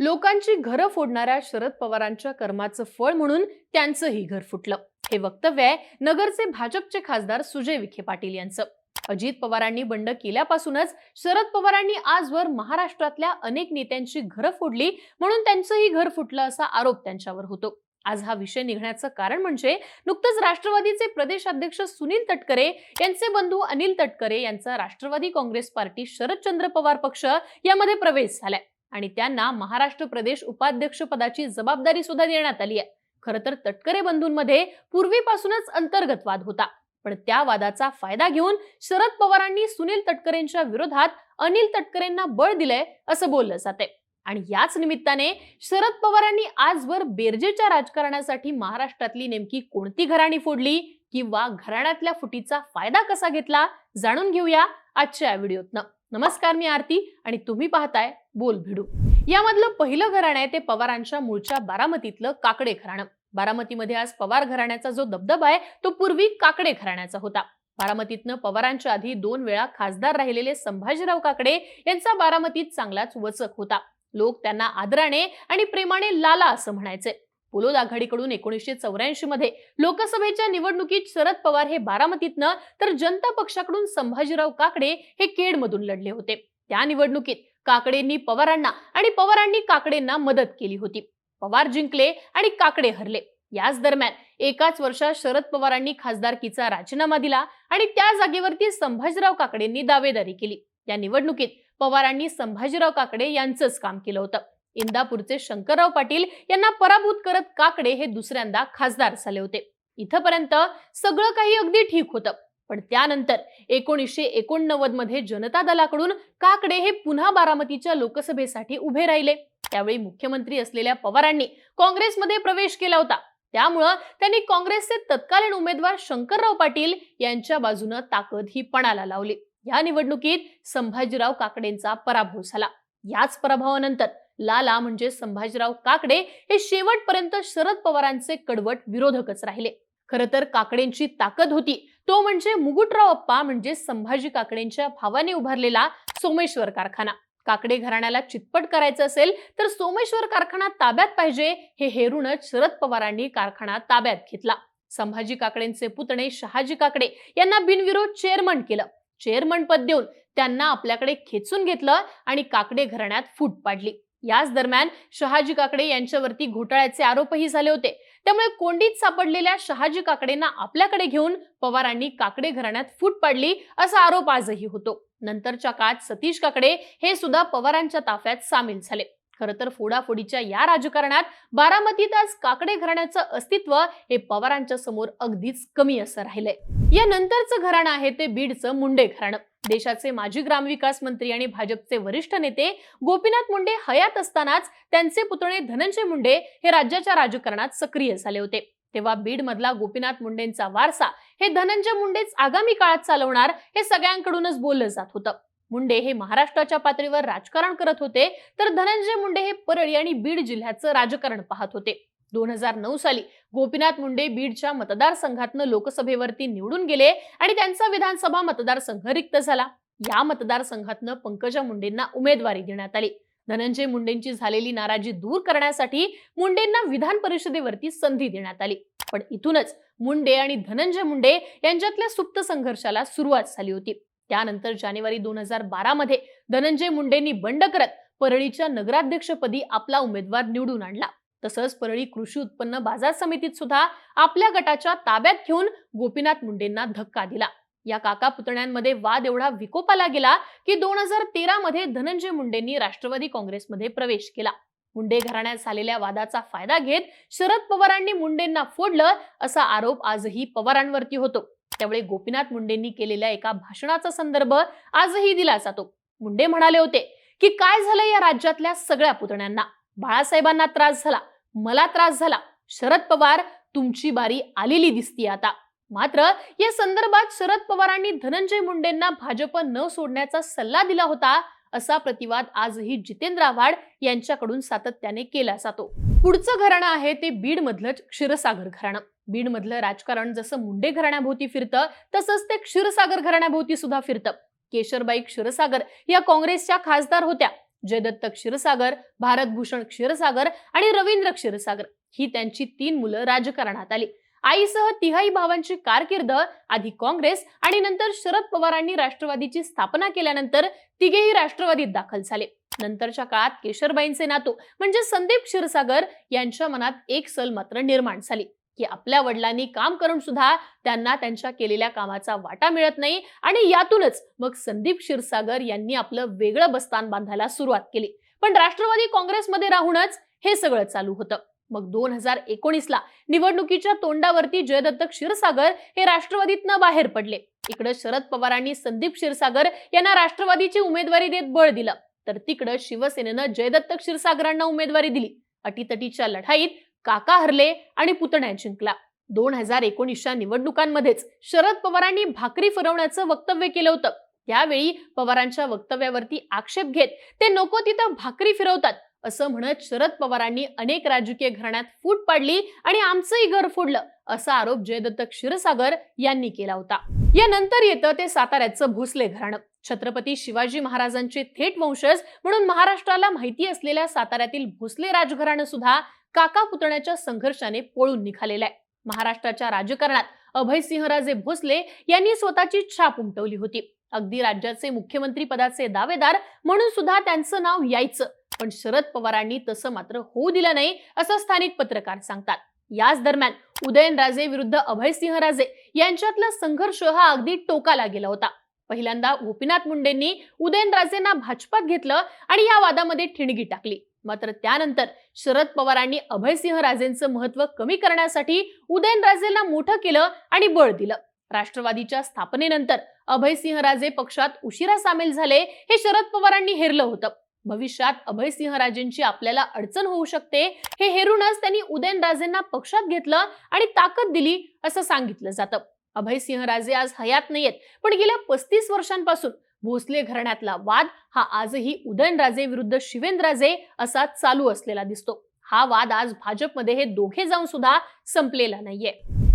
लोकांची घरं फोडणाऱ्या शरद पवारांच्या कर्माचं फळ म्हणून त्यांचंही घर फुटलं. हे वक्तव्य आहे नगरचे भाजपचे खासदार सुजय विखे पाटील यांचं. अजित पवारांनी बंड केल्यापासूनच शरद पवारांनी आजवर महाराष्ट्रातल्या अनेक नेत्यांची घरं फोडली म्हणून त्यांचंही घर फुटलं असा आरोप त्यांच्यावर होतो. आज हा विषय निघण्याचं कारण म्हणजे नुकतंच राष्ट्रवादीचे प्रदेश अध्यक्ष सुनील तटकरे यांचे बंधू अनिल तटकरे यांचा राष्ट्रवादी काँग्रेस पार्टी शरदचंद्र पवार पक्ष यामध्ये प्रवेश झालाय. आणि त्यांना महाराष्ट्र प्रदेश उपाध्यक्ष पदाची जबाबदारी सुद्धा देण्यात आली आहे. खरं तर तटकरे बंधूंमध्ये पूर्वीपासूनच अंतर्गत वाद होता. पण त्या वादाचा फायदा घेऊन शरद पवारांनी सुनील तटकरेंच्या विरोधात अनिल तटकरेंना बळ दिलंय असं बोललं जाते आणि याच निमित्ताने शरद पवारांनी आजवर बेरजेच्या राजकारणासाठी महाराष्ट्रातली नेमकी कोणती घराणी फोडली किंवा घराण्यातल्या फुटीचा फायदा कसा घेतला जाणून घेऊया आजच्या या व्हिडिओतनं. नमस्कार मी आरती आणि तुम्ही पाहताय बोल भिडू. यामधलं पहिलं घराणं आहे ते पवारांच्या मूळच्या बारामतीतलं काकडे घराणं. बारामतीमध्ये आज पवार घराण्याचा जो दबदबा आहे तो पूर्वी काकडे घराण्याचा होता. बारामतीतनं पवारांच्या आधी दोन वेळा खासदार राहिलेले संभाजीराव काकडे यांचा बारामतीत चांगलाच वचक होता. लोक त्यांना आदराने आणि प्रेमाने लाला असं म्हणायचे. पुलोद आघाडीकडून एकोणीसशे चौऱ्याऐंशी मध्ये लोकसभेच्या निवडणुकीत शरद पवार हे बारामतीतनं तर जनता पक्षाकडून संभाजीराव काकडे हे केडमधून लढले होते. त्या निवडणुकीत काकडेंनी पवारांना आणि पवारांनी काकडेंना मदत केली होती. पवार जिंकले आणि काकडे हरले. याच दरम्यान एकाच वर्षात शरद पवारांनी खासदारकीचा राजीनामा दिला आणि त्या जागेवरती संभाजीराव काकडेंनी दावेदारी केली. या निवडणुकीत पवारांनी संभाजीराव काकडे यांचंच काम केलं होतं. इंदापूरचे शंकरराव पाटील यांना पराभूत करत काकडे हे दुसऱ्यांदा खासदार झाले होते. इथपर्यंत सगळं काही अगदी ठीक होतं. पण त्यानंतर एकोणीसशे एकोणनव्वदमध्ये जनता दलाकडून काकडे हे पुन्हा बारामतीच्या लोकसभेसाठी उभे राहिले. त्यावेळी मुख्यमंत्री असलेल्या पवारांनी काँग्रेसमध्ये प्रवेश केला होता. त्यामुळं त्यांनी काँग्रेसचे तत्कालीन उमेदवार शंकरराव पाटील यांच्या बाजूनं ताकद ही पणाला लावली. या निवडणुकीत संभाजीराव काकडेंचा पराभव झाला. याच पराभवानंतर लाला म्हणजे संभाजीराव काकडे हे शेवटपर्यंत शरद पवारांचे कडवट विरोधकच राहिले. खर तर काकडेंची ताकद होती. तो म्हणजे मुकुटराव अप्पा म्हणजे संभाजी काकडेंच्या भावाने उभारलेला सोमेश्वर कारखाना. काकडे घराण्याला चितपट करायचं असेल तर सोमेश्वर कारखाना ताब्यात पाहिजे हे हेरूनच शरद पवारांनी कारखाना ताब्यात घेतला. संभाजी काकडेंचे पुतणे शहाजी काकडे यांना बिनविरोध चेअरमन केलं. चेअरमन पद देऊन त्यांना आपल्याकडे खेचून घेतलं आणि काकडे घराण्यात फूट पाडली. याच दरम्यान शहाजी काकडे यांच्यावरती घोटाळ्याचे आरोपही झाले होते. त्यामुळे कोंडीत सापडलेल्या शहाजी काकडेंना आपल्याकडे घेऊन पवारांनी काकडे घराण्यात फूट पाडली असा आरोप आजही होतो. नंतरच्या काळात सतीश काकडे हे सुद्धा पवारांच्या ताफ्यात सामील झाले. खरं तर फोडाफोडीच्या या राजकारणात बारामतीत आज काकडे घराण्याचं अस्तित्व हे पवारांच्या समोर अगदीच कमी असं राहिलंय. या नंतरचं घराणं आहे ते बीडचं मुंडे घराणं. देशाचे माजी ग्रामविकास मंत्री आणि भाजपचे वरिष्ठ नेते गोपीनाथ मुंडे हयात असतानाच त्यांचे पुतणे धनंजय मुंडे हे राज्याच्या राजकारणात सक्रिय झाले होते. तेव्हा बीड मधला गोपीनाथ मुंडेंचा वारसा हे धनंजय मुंडेच आगामी काळात चालवणार हे सगळ्यांकडूनच बोललं जात होतं. मुंडे हे महाराष्ट्राच्या पातळीवर राजकारण करत होते तर धनंजय मुंडे हे परळी आणि बीड जिल्ह्याचं राजकारण पाहत होते. दोन हजार नऊ साली गोपीनाथ मुंडे बीडच्या मतदारसंघातनं लोकसभेवरती निवडून गेले आणि त्यांचा विधानसभा मतदारसंघ रिक्त झाला. या मतदारसंघातनं पंकजा मुंडेंना उमेदवारी देण्यात आली. धनंजय मुंडेंची झालेली नाराजी दूर करण्यासाठी मुंडेंना विधान परिषदेवरती संधी देण्यात आली. पण इथूनच मुंडे आणि धनंजय मुंडे यांच्यातल्या सुप्त संघर्षाला सुरुवात झाली होती. त्यानंतर जानेवारी दोन हजार बारामध्ये धनंजय मुंडेंनी बंड करत परळीच्या नगराध्यक्षपदी आपला उमेदवार निवडून आणला. तसंच परळी कृषी उत्पन्न बाजार समितीत सुद्धा आपल्या गटाच्या ताब्यात घेऊन गोपीनाथ मुंडेंना धक्का दिला. या काका पुतण्यांमध्ये वाद एवढा विकोपाला गेला की दोन हजार तेरा मध्ये धनंजय मुंडेंनी राष्ट्रवादी काँग्रेसमध्ये प्रवेश केला. मुंडे घराण्यात झालेल्या वादाचा फायदा घेत शरद पवारांनी मुंडेंना फोडलं असा आरोप आजही पवारांवरती होतो. त्यामुळे गोपीनाथ मुंडेंनी केलेल्या एका भाषणाचा संदर्भ आजही दिला जातो. मुंडे म्हणाले होते की काय झालं या राज्यातल्या सगळ्या पुतण्यांना? बाळासाहेबांना त्रास झाला. मला त्रास झाला. शरद पवार तुमची बारी आलेली दिसती आता. मात्र या संदर्भात शरद पवारांनी धनंजय मुंडेंना भाजप न सोडण्याचा सल्ला दिला होता असा प्रतिवाद आजही जितेंद्र आव्हाड यांच्याकडून सातत्याने केला जातो. पुढचं घराणं आहे ते बीड मधलं क्षीरसागर घराणं. बीड मधलं राजकारण जसं मुंडे घराण्याभोवती फिरतं तसंच ते क्षीरसागर घराण्याभोवती सुद्धा फिरतं. केशरबाई क्षीरसागर या काँग्रेसच्या खासदार होत्या. जयदत्त क्षीरसागर भारतभूषण क्षीरसागर आणि रवींद्र क्षीरसागर ही त्यांची तीन मुलं राजकारणात आली. आईसह तिहाई भावांची कारकीर्द आधी काँग्रेस आणि नंतर शरद पवारांनी राष्ट्रवादीची स्थापना केल्यानंतर तिघेही राष्ट्रवादीत दाखल झाले. नंतरच्या काळात केशरबाईंचे नातू म्हणजे संदीप क्षीरसागर यांच्या मनात एक सल मात्र निर्माण झाली. की आपल्या वडिलांनी काम करून सुद्धा त्यांना त्यांच्या केलेल्या कामाचा वाटा मिळत नाही. आणि यातूनच मग संदीप क्षीरसागर यांनी आपलं वेगळं बस्तान बांधायला सुरुवात केली. पण राष्ट्रवादी काँग्रेसमध्ये राहूनच हे सगळं चालू होतं. मग दोन हजार एकोणीसला निवडणुकीच्या तोंडावरती जयदत्त क्षीरसागर हे राष्ट्रवादीतनं बाहेर पडले. इकडे शरद पवारांनी संदीप क्षीरसागर यांना राष्ट्रवादीची उमेदवारी देत बळ दिलं. तर तिकडं शिवसेनेनं जयदत्त क्षीरसागरांना उमेदवारी दिली. अटीतटीच्या लढाईत काका हरले आणि पुतण्या जिंकला. दोन हजार एकोणीसच्या निवडणुकांमध्येच शरद पवारांनी भाकरी फिरवण्याचं वक्तव्य केलं होतं. त्यावेळी पवारांच्या वक्तव्यावरती आक्षेप घेत ते नको तिथं भाकरी फिरवतात असं म्हणत शरद पवारांनी अनेक राजकीय घराण्यात फूट पाडली आणि आमचंही घर फोडलं असा आरोप जयदत्त क्षीरसागर यांनी केला होता. यानंतर येतं ते साताऱ्याचं भोसले घराणं. छत्रपती शिवाजी महाराजांचे थेट वंशज म्हणून महाराष्ट्राला माहिती असलेल्या साताऱ्यातील भोसले राजघराणं सुद्धा काका पुतण्याच्या संघर्षाने पळून निघालेला आहे. महाराष्ट्राच्या राजकारणात अभयसिंहराजे भोसले यांनी स्वतःची छाप उमटवली होती. अगदी राज्याचे मुख्यमंत्री पदाचे दावेदार म्हणून सुद्धा त्यांचं नाव यायचं. पण शरद पवारांनी तसं मात्र होऊ दिलं नाही असं स्थानिक पत्रकार सांगतात. याच दरम्यान उदयनराजे विरुद्ध अभयसिंहराजे यांच्यातला संघर्ष हा अगदी टोकाला गेला होता. पहिल्यांदा गोपीनाथ मुंडेंनी उदयनराजेंना भाजपात घेतलं आणि या वादामध्ये ठिणगी टाकली. मात्र त्यानंतर शरद पवारांनी अभयसिंहराजेंचं महत्त्व कमी करण्यासाठी उदयनराजेंना मोठं केलं आणि बळ दिलं. राष्ट्रवादीच्या स्थापनेनंतर अभयसिंहराजे पक्षात उशिरा सामील झाले हे शरद पवारांनी हेरलं होतं. भविष्यात अभयसिंहराजेंची आपल्याला अडचण होऊ शकते हे हेरूनच त्यांनी उदयनराजेंना पक्षात घेतलं आणि ताकद दिली असं सांगितलं जातं. अभयसिंहराजे आज हयात नाहीयेत पण गेल्या पस्तीस वर्षांपासून भोसले घराण्यातला वाद हा आजही उदयनराजे विरुद्ध शिवेंद्रराजे असा चालू असलेला दिसतो. हा वाद आज भाजपमध्ये हे दोघे जाऊन सुद्धा संपलेला नाहीये.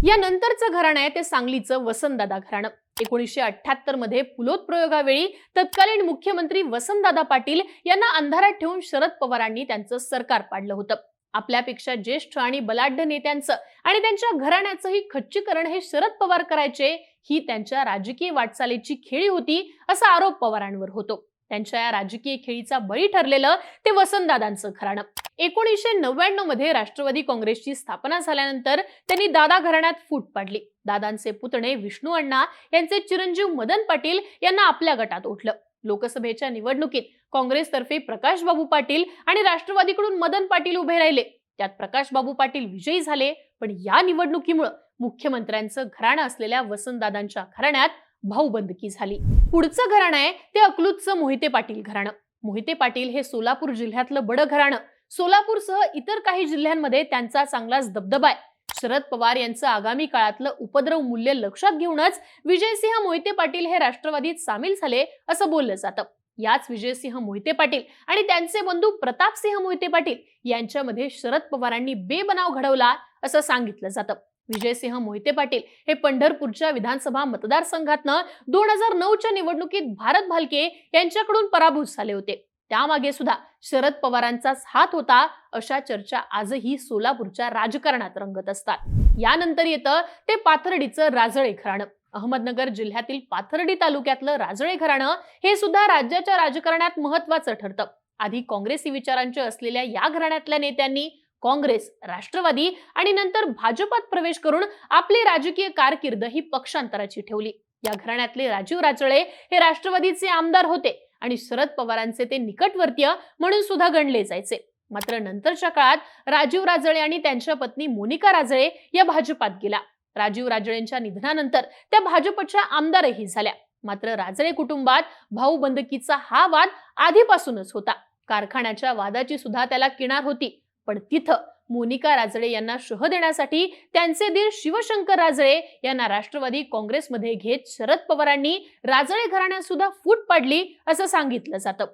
या नंतरचं घराणं आहे ते सांगलीचं वसंतदादा घराणं. एकोणीसशे अठ्याहत्तरमध्ये पुलोत प्रयोगावेळी तत्कालीन मुख्यमंत्री वसंतदादा पाटील यांना अंधारात ठेवून शरद पवारांनी त्यांचं सरकार पाडलं होतं. आपल्यापेक्षा ज्येष्ठ आणि बलाढ्य नेत्यांचं आणि त्यांच्या घराण्याचंही खच्चीकरण हे शरद पवार करायचे ही त्यांच्या राजकीय वाटचालीची खेळी होती असा आरोप पवारांवर होतो. त्यांच्या या राजकीय खेळीचा बळी ठरलेलं ते वसंतदादांचं घराणं. एकोणीसशे नव्याण्णवमध्ये राष्ट्रवादी काँग्रेसची स्थापना झाल्यानंतर त्यांनी दादा घराण्यात फूट पाडली. दादांचे पुतणे विष्णू अण्णा यांचे चिरंजीव मदन पाटील यांना आपल्या गटात ओढलं. लोकसभेच्या निवडणुकीत काँग्रेसतर्फे प्रकाशबाबू पाटील आणि राष्ट्रवादीकडून मदन पाटील उभे राहिले. त्यात प्रकाशबाबू पाटील विजयी झाले. पण या निवडणुकीमुळे मुख्यमंत्र्यांचं घराणं असलेल्या वसंतदादांच्या घराण्यात भाऊबंदकी झाली. पुढचं घराणं आहे ते अकलूजचं मोहिते पाटील घराणं. मोहिते पाटील हे सोलापूर जिल्ह्यातलं बडं घराणं. सोलापूरसह इतर काही जिल्ह्यांमध्ये त्यांचा चांगलाच दबदबा आहे. शरद पवार यांचं आगामी काळातलं उपद्रव मूल्य लक्षात घेऊनच विजयसिंह मोहिते पाटील हे राष्ट्रवादीत सामील झाले असं बोललं जातं. याच विजयसिंह मोहिते पाटील आणि त्यांचे बंधू प्रतापसिंह मोहिते पाटील यांच्यामध्ये शरद पवारांनी बेबनाव घडवला असं सांगितलं जातं. विजयसिंह मोहिते पाटील हे पंढरपूरच्या विधानसभा मतदारसंघातनं दोन हजार नऊच्या निवडणुकीत भारत भालके यांच्याकडून पराभूत झाले होते. त्यामागे सुद्धा शरद पवारांचाच हात होता अशा चर्चा आजही सोलापूरच्या राजकारणात रंगत असतात. यानंतर येतं ते पाथर्डीचं राजळे घराणं अहमदनगर जिल्ह्यातील पाथर्डी तालुक्यातलं राजळे घराणं हे सुद्धा राज्याच्या राजकारणात महत्वाचं ठरतं. आधी काँग्रेसी विचारांचे असलेल्या या घराण्यातल्या नेत्यांनी काँग्रेस राष्ट्रवादी आणि नंतर भाजपात प्रवेश करून आपली राजकीय कारकीर्द ही पक्षांतराची ठेवली. या घराण्यातले राजीव राजळे हे राष्ट्रवादीचे आमदार होते आणि शरद पवारांचे ते निकटवर्तीय म्हणून सुद्धा गणले जायचे. मात्र नंतरच्या काळात राजीव राजळे आणि त्यांच्या पत्नी मोनिका राजळे या भाजपात गेला राजीव राजळेंच्या निधनानंतर त्या भाजपच्या आमदारही झाल्या. मात्र राजळे कुटुंबात भाऊ बंदकीचा हा वाद आधीपासूनच होता. कारखान्याच्या वादाची सुद्धा त्याला किनार होती. पण तिथं मोनिका राजळे यांना शह देण्यासाठी त्यांचे दीर शिवशंकर राजळे यांना राष्ट्रवादी काँग्रेसमध्ये घेत शरद पवारांनी राजळे घराण्यात सुद्धा फूट पाडली असं सांगितलं जातं.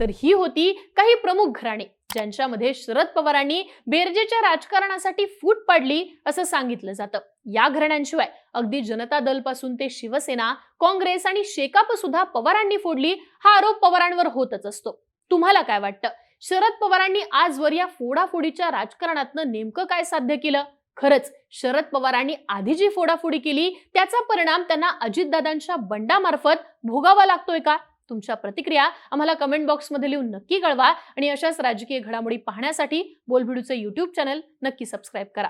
तर ही होती काही प्रमुख घराणे. ज्यांच्यामध्ये शरद पवारांनी बेरजेच्या राजकारणासाठी फूट पाडली असं सांगितलं जातं. या घराण्यांशिवाय अगदी जनता दलपासून ते शिवसेना काँग्रेस आणि शेकाप सुद्धा पवारांनी फोडली हा आरोप पवारांवर होतच असतो. तुम्हाला काय वाटतं? शरद पवारांनी आजवर या फोडाफोडीच्या राजकारणातनं नेमकं काय साध्य केलं? खरंच शरद पवारांनी आधी जी फोडाफोडी केली त्याचा परिणाम त्यांना अजितदादांच्या बंडामार्फत भोगावा लागतोय का? तुमच्या प्रतिक्रिया आम्हाला कमेंट बॉक्समध्ये लिहून नक्की कळवा आणि अशाच राजकीय घडामोडी पाहण्यासाठी बोलबिडूचं यूट्यूब चॅनल नक्की सबस्क्राईब करा.